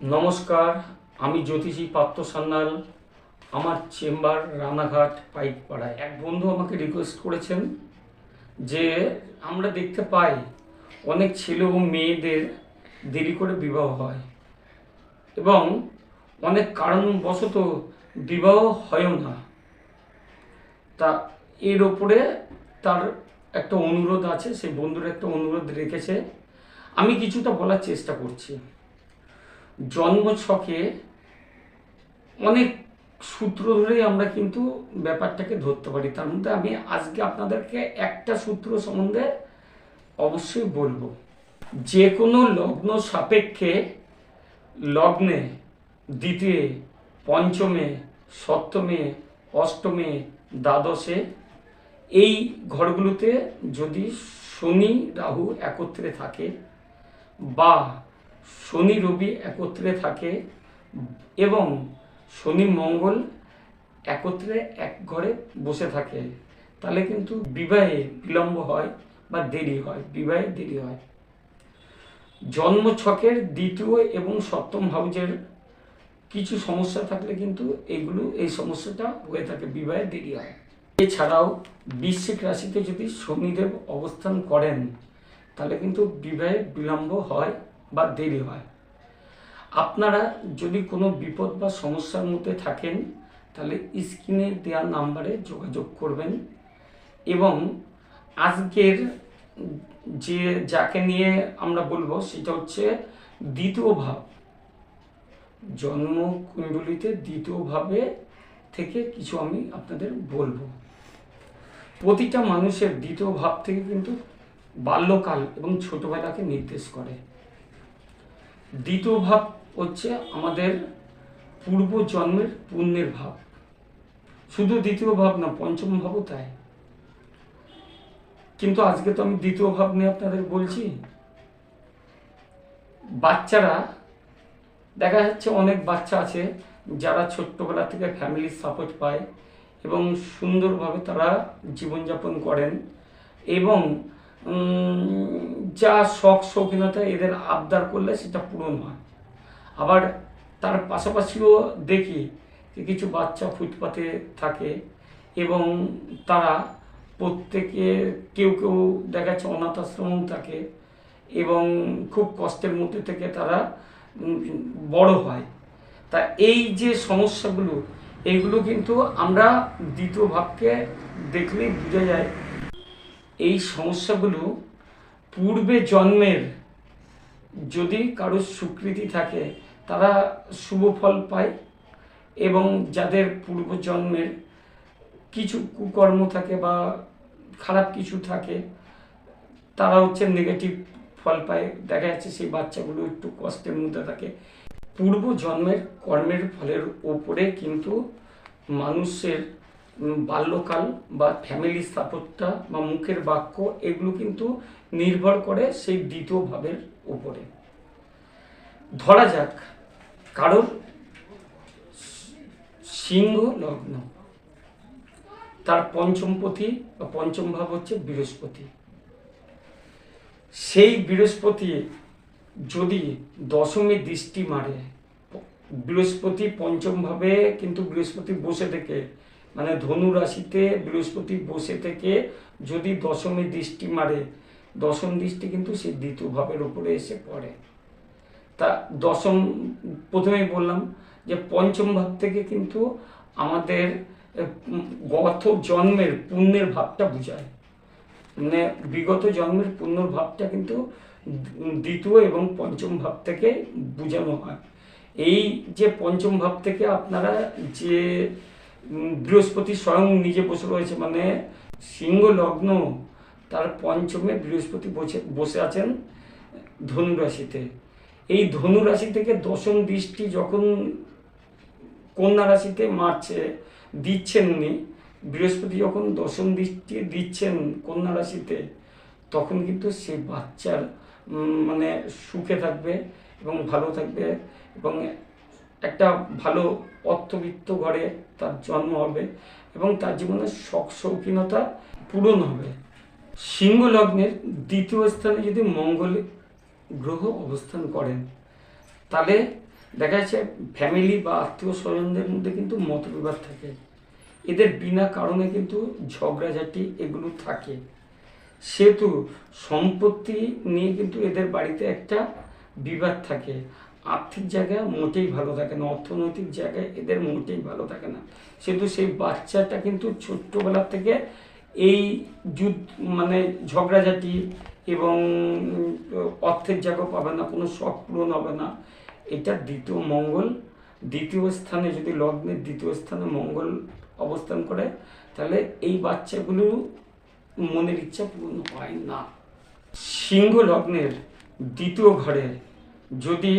নমস্কার, আমি জ্যোতিষী পাত্র সান্যাল, আমার চেম্বার, রানাঘাট, পাইকপাড়ায়। এক বন্ধু আমাকে রিকোয়েস্ট করেছেন যে আমরা দেখতে পাই অনেক ছেলে ও মেয়েদের দেরি করে বিবাহ হয় এবং অনেক কারণবশত বিবাহ হয়ও না। তা এর ওপরে তার একটা অনুরোধ আছে, সেই বন্ধুর একটা অনুরোধ রেখেছে। আমি কিছুটা বলার চেষ্টা করছি। জন্ম ছকে অনেক সূত্র ধরেই আমরা কিন্তু ব্যাপারটাকে ধরতে পারি। তার মধ্যে আমি আজকে আপনাদেরকে একটা সূত্র সম্বন্ধে অবশ্যই বলব। যে কোনো লগ্ন সাপেক্ষে লগ্নে দ্বিতীয়, পঞ্চমে, সপ্তমে, অষ্টমে, দ্বাদশে এই ঘরগুলোতে যদি শনি, রাহু একত্রে থাকে বা শনি রবি একত্রে থাকে এবং শনি মঙ্গল একত্রে এক ঘরে বসে থাকে। তাহলে কিন্তু বিবাহে বিলম্ব হয় বা দেরি হয়, বিবাহে দেরি হয়। জন্ম ছকের দ্বিতীয় এবং সপ্তম হাউজের কিছু সমস্যা থাকলে কিন্তু এগুলো এই সমস্যাটা হয়ে থাকে, বিবাহে দেরি হয়। এছাড়াও বৃশ্চিক রাশিতে যদি শনিদেব অবস্থান করেন, তাহলে কিন্তু বিবাহে বিলম্ব হয়। বা দেরি হয়। আপনারা যদি কোনো বিপদ বা সমস্যার মধ্যে থাকেন, তাহলে স্ক্রিনে দেওয়া নাম্বারে যোগাযোগ করবেন এবং আজকের যে যাকে নিয়ে আমরা বলব, সেটা হচ্ছে দ্বিতীয় ভাব। জন্ম কুণ্ডলিতে দ্বিতীয় ভাবে থেকে কিছু আমি আপনাদের বলব। প্রতিটা মানুষের দ্বিতীয় ভাব থেকে কিন্তু বাল্যকাল এবং ছোটবেলাকে নির্দেশ করে। দ্বিতীয় ভাব হচ্ছে আমাদের পূর্ব জন্মের পুণ্যের ভাব। শুধু দ্বিতীয় ভাব না, পঞ্চম ভাবও তাই। কিন্তু আজকে তো আমি দ্বিতীয় ভাব নিয়ে আপনাদের বলছি। বাচ্চারা, দেখা যাচ্ছে অনেক বাচ্চা আছে যারা ছোট্টবেলা থেকে ফ্যামিলির সাপোর্ট পায় এবং সুন্দরভাবে তারা জীবনযাপন করেন এবং যা শখ শৌখিনতা এদের আবদার করলে সেটা পূরণ হয়। আবার তার পাশাপাশিও দেখি যে কিছু বাচ্চা ফুটপাতে থাকে এবং তারা প্রত্যেকে কেউ কেউ দেখা যাচ্ছে অনাথ আশ্রমও থাকে এবং খুব কষ্টের মধ্যে থেকে তারা বড় হয়। তা এই যে সমস্যাগুলো এইগুলো কিন্তু আমরা দ্বিতীয় ভাবকে দেখলেই বোঝা যায় এই সমস্যাগুলো পূর্বে জন্মের যদি কারোর স্বীকৃতি থাকে, তারা শুভ ফল পায় এবং যাদের পূর্বজন্মের কিছু কুকর্ম থাকে বা খারাপ কিছু থাকে, তারা হচ্ছে নেগেটিভ ফল পায়। দেখা যাচ্ছে সেই বাচ্চাগুলো একটু কষ্টের মধ্যে থাকে। পূর্ব জন্মের কর্মের ফলের ওপরে কিন্তু মানুষের বাল্যকাল বা ফ্যামিলি স্থাপত্যটা বা মুখের বাক্য, এগুলো কিন্তু নির্ভর করে সেই দ্বিতীয় ভাবের উপরে। ধরা যাক, কারোর সিংহ লগ্ন, তার পঞ্চমপতি বা পঞ্চম ভাব হচ্ছে বৃহস্পতি। সেই বৃহস্পতি যদি দশমী দৃষ্টি মারে, বৃহস্পতি পঞ্চম ভাবে কিন্তু বৃহস্পতি বসে থেকে মানে ধনু রাশিতে বৃহস্পতি বসে থেকে যদি দশমী দৃষ্টি মারে, দশম দৃষ্টি কিন্তু সে দ্বিতীয় ভাবের উপরে এসে পড়ে। তা দশম, প্রথমেই বললাম যে পঞ্চম ভাব থেকে কিন্তু আমাদের গত জন্মের পুণ্যের ভাবটা বোঝায়। মানে বিগত জন্মের পুণ্যর ভাবটা কিন্তু দ্বিতীয় এবং পঞ্চম ভাব থেকে বোঝানো হয়। এই যে পঞ্চম ভাব থেকে আপনারা যে বৃহস্পতি স্বয়ং নিজে বসে রয়েছে মানে সিংহ লগ্ন, তার পঞ্চমে বৃহস্পতি বসে বসে আছেন ধনু রাশিতে। এই ধনু রাশি থেকে দশম দৃষ্টি যখন কন্যা রাশিতে মারছে, দিচ্ছেন উনি, বৃহস্পতি যখন দশম দৃষ্টি দিচ্ছেন কন্যা রাশিতে, তখন কিন্তু সে বাচ্চার মানে সুখে থাকবে এবং ভালো থাকবে এবং একটা ভালো অর্থবিত্ত ঘরে তার জন্ম হবে এবং তার জীবনে শখ শৌখিনতা পূরণ হবে। সিংহ লগ্নের দ্বিতীয় স্থানে যদি মঙ্গল গ্রহ অবস্থান করেন, তাহলে দেখা যাচ্ছে ফ্যামিলি বা আত্মীয় স্বজনদের মধ্যে কিন্তু মতবিবাদ থাকে। এদের বিনা কারণে কিন্তু ঝগড়াঝাটি এগুলো থাকে। সেহেতু সম্পত্তি নিয়ে কিন্তু এদের বাড়িতে একটা বিবাদ থাকে। আর্থিক জায়গায় মোটেই ভালো থাকে না, অর্থনৈতিক জায়গায় এদের মোটেই ভালো থাকে না। সেহেতু সেই বাচ্চাটা কিন্তু ছোট্টবেলা থেকে এই যুদ্ধ মানে ঝগড়াঝাটি এবং অর্থের জায়গা পাবে না, কোনো শখ পূরণ হবে না। এটা দ্বিতীয় মঙ্গল। দ্বিতীয় স্থানে যদি লগ্নের দ্বিতীয় স্থানে মঙ্গল অবস্থান করে, তাহলে এই বাচ্চাগুলো মনের ইচ্ছা পূরণ হয় না। সিংহ লগ্নের দ্বিতীয় ঘরে যদি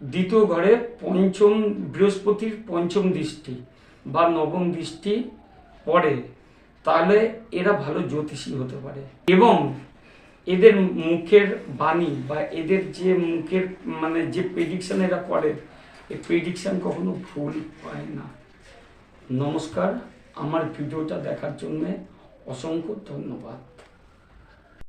দ্বিতীয় ঘরে পঞ্চম বৃহস্পতির পঞ্চম দৃষ্টি বা নবম দৃষ্টি পড়ে, তাহলে এরা ভালো জ্যোতিষী হতে পারে। এবং এদের মুখের বাণী বা এদের যে মুখের মানে যে প্রেডিকশান এরা করে, এই প্রেডিকশান কখনো ভুল হয় না। নমস্কার, আমার ভিডিওটা দেখার জন্যে অসংখ্য ধন্যবাদ।